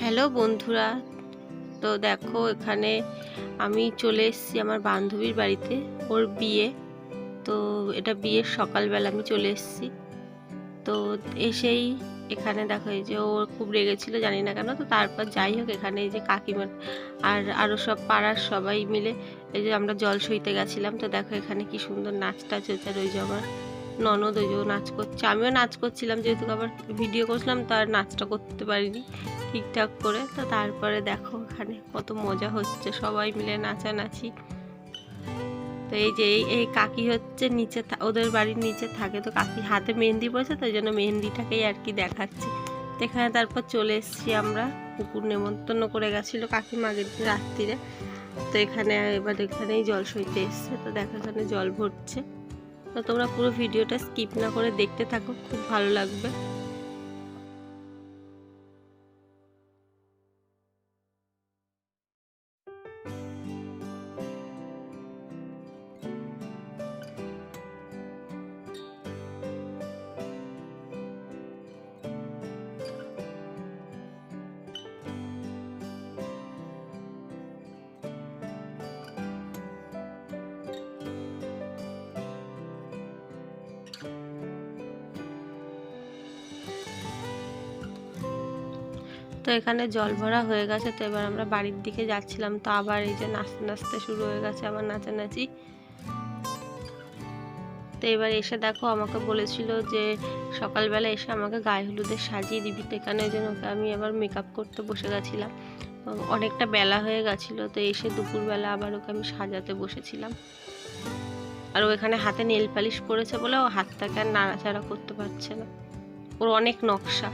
Hello বন্ধুরা। তো দেখো, এখানে আমি চলে এসেছি আমার বান্ধবীর বাড়িতে, ওর বিয়ে। তো এটা বিয়ের সকালবেলা আমি চলে এসেছি। তো এসেই এখানে দেখো, এই যে ও খুব রেগেছিল, জানি না কেন। তো তারপর যাই হোক, এখানে এই যে কাকিমা আর আরও সব পাড়ার সবাই মিলে, এই যে আমরা জল সইতে গেছিলাম। তো দেখো এখানে কি সুন্দর নাচ টাচ হচ্ছে আর ওই যে আমার ননদ ওই নাচ করছে। আমিও নাচ করছিলাম, যেহেতু আবার ভিডিও করছিলাম, তো আর নাচটা করতে পারিনি ঠিকঠাক করে। তো তারপরে দেখো ওখানে কত মজা হচ্ছে, সবাই মিলে নাচানাচি। তো এই যে এই- কাকি হচ্ছে নিচে ওদের বাড়ির নিচে থাকে। তো কাকি হাতে মেহেন্দি পড়েছে তো ওই জন্য মেহেন্দিটাকেই আর কি দেখাচ্ছে। তো এখানে তারপর চলে এসেছি আমরা কুকুর নেমন্তন্ন করে গেছিল কাকিমা আগের দিন রাত্রিরে। তো এখানে এবার এখানেই জল সইতে এসছে। তো দেখো জল ভরছে। তোমরা পুরো ভিডিওটা স্কিপ না করে দেখতে থাকো খুব ভালো লাগবে। তো এখানে জল ভরা হয়ে গেছে, তো এবার আমরা বাড়ির দিকে যাচ্ছিলাম। তো আবার এই যে নাচতে নাচতে শুরু হয়ে গেছে আবার নাচানাচি। তো এবার এসে দেখো, আমাকে বলেছিল যে সকালবেলা এসে আমাকে গায়ে হলুদের সাজিয়ে দিবি। তো এখানে জন্য ওকে আমি আবার মেকআপ করতে বসে গেছিলাম। অনেকটা বেলা হয়ে গেছিল, তো এসে দুপুরবেলা আবার ওকে আমি সাজাতে বসেছিলাম। আর ও এখানে হাতে নেল পালিশ পরেছে বলে ও হাতটাকে আর নাড়াচাড়া করতে পারছে না। ওর অনেক নকশা।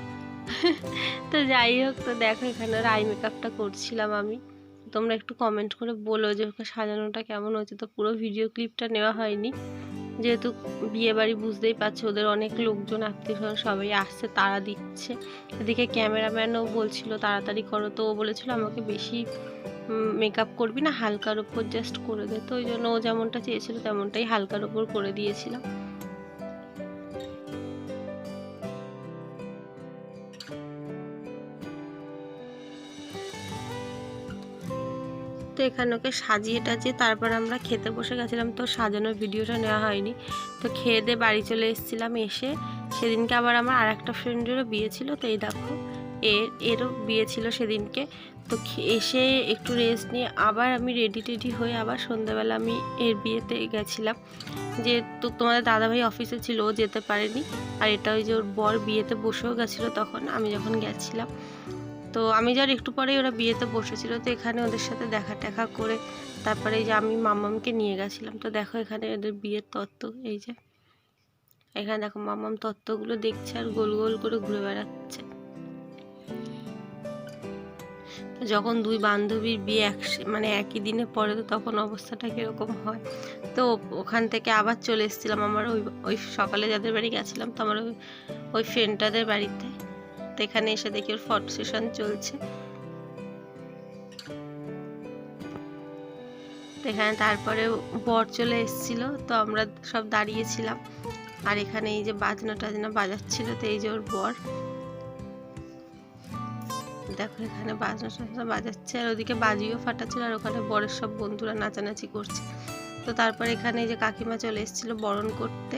তো যাই হোক, তো দেখো এখানে আই মেকআপটা করছিলাম আমি। তোমরা একটু কমেন্ট করে বলো যে ওকে সাজানোটা কেমন হয়েছে। তো পুরো ভিডিও ক্লিপটা নেওয়া হয়নি। যেহেতু বিয়ে বাড়ি বুঝতেই পারছে, ওদের অনেক লোকজন, আত্মীয় সবাই আসছে, তারা দিচ্ছে। এদিকে ক্যামেরাম্যানও বলছিল, তাড়াতাড়ি করো। তো ও বলেছিল, আমাকে বেশি মেকআপ করবি না, হালকার ওপর জাস্ট করে দে। তো ওই জন্য ও যেমনটা চেয়েছিল, তেমনটাই হালকার ওপর করে দিয়েছিলাম তো এখানে ওকে সাজিয়ে টাজিয়ে তারপর আমরা খেতে বসে গেছিলাম তো সাজানোর ভিডিওটা নেওয়া হয়নি। তো খেয়ে দিয়ে বাড়ি চলে এসেছিলাম এসে। সেদিনকে আবার আমার আর একটা ফ্রেন্ডেরও বিয়ে ছিল, তো এই দেখো এর এরও বিয়ে ছিল সেদিনকে। তো এসে একটু রেস্ট নিয়ে আবার আমি রেডি টেডি হয়ে আবার সন্ধ্যাবেলা আমি এর বিয়েতে গেছিলাম। যে তো তোমাদের দাদাভাই অফিসে ছিল, ও যেতে পারেনি। আর এটা ওই যে ওর বর বিয়েতে বসেও গেছিল তখন, আমি যখন গেছিলাম। তো আমি যার একটু পরেই ওরা বিয়েতে বসেছিল, তো এখানে ওদের সাথে দেখা টেখা করে তারপরে এই যে আমি মামামকে নিয়ে গেছিলাম, তো দেখো এখানে ওদের বিয়ের তত্ত্ব, এই যে। এখানে দেখো মামাম তত্ত্বগুলো দেখছে আর গোল গোল করে ঘুরে বেড়াচ্ছে। যখন দুই বান্ধবীর বিয়ে এক মানে একই দিনে পড়ে, তো তখন অবস্থাটা কীরকম হয়? তো ওখান থেকে আবার চলে এসেছিলাম আমার ওই ওই সকালে যাদের বাড়ি গেছিলাম, তো আমার ওই ওই ফ্রেন্ডটাদের বাড়িতে। তো এখানে এসে দেখি ওর ফটো সেশন চলছে। তো এখানে তারপরে বর চলে এসেছিল, তো আমরা সব দাঁড়িয়েছিলাম। আর এখানে এই যে বাজনা টাজনা বাজাচ্ছিল, তো এই যে ওর বর। দেখো এখানে বাজনা টাজনা বাজাচ্ছে, আর ওদিকে বাজিও ফাটাচ্ছিল, আর ওখানে বরের সব বন্ধুরা নাচানাচি করছে। তো তারপর এখানে এই যে কাকিমা চলে এসেছিল বরণ করতে।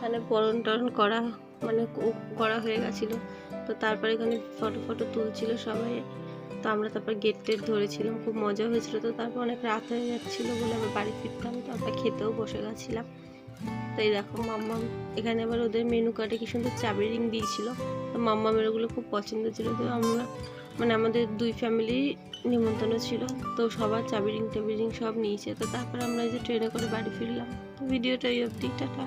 এখানে বরণ টরণ করা মানে করা হয়ে গেছিল। তো তারপরে এখানে ফটো ফটো তুলছিল সবাই। তো আমরা তারপর গেট টেট ধরেছিলাম, খুব মজা হয়েছিল। তো তারপর অনেক রাত হয়ে যাচ্ছিল বলে আবার বাড়ি ফিরতাম, তো আমরা খেতেও বসে গেছিলাম। তো এই দেখো মাম্মাম, এখানে আবার ওদের মেনু কার্ডে কি সুন্দর চাবি রিং দিয়েছিল। তো মাম্মামের ওগুলো খুব পছন্দ ছিল। তো আমরা মানে আমাদের দুই ফ্যামিলি নিমন্ত্রণ ছিল। তো সবার চাবি রিং টাবি রিং সব নিয়েছে। তো তারপর আমরা যে ট্রেনে করে বাড়ি ফিরলাম। তো ভিডিওটা এই অবধি, টাটা।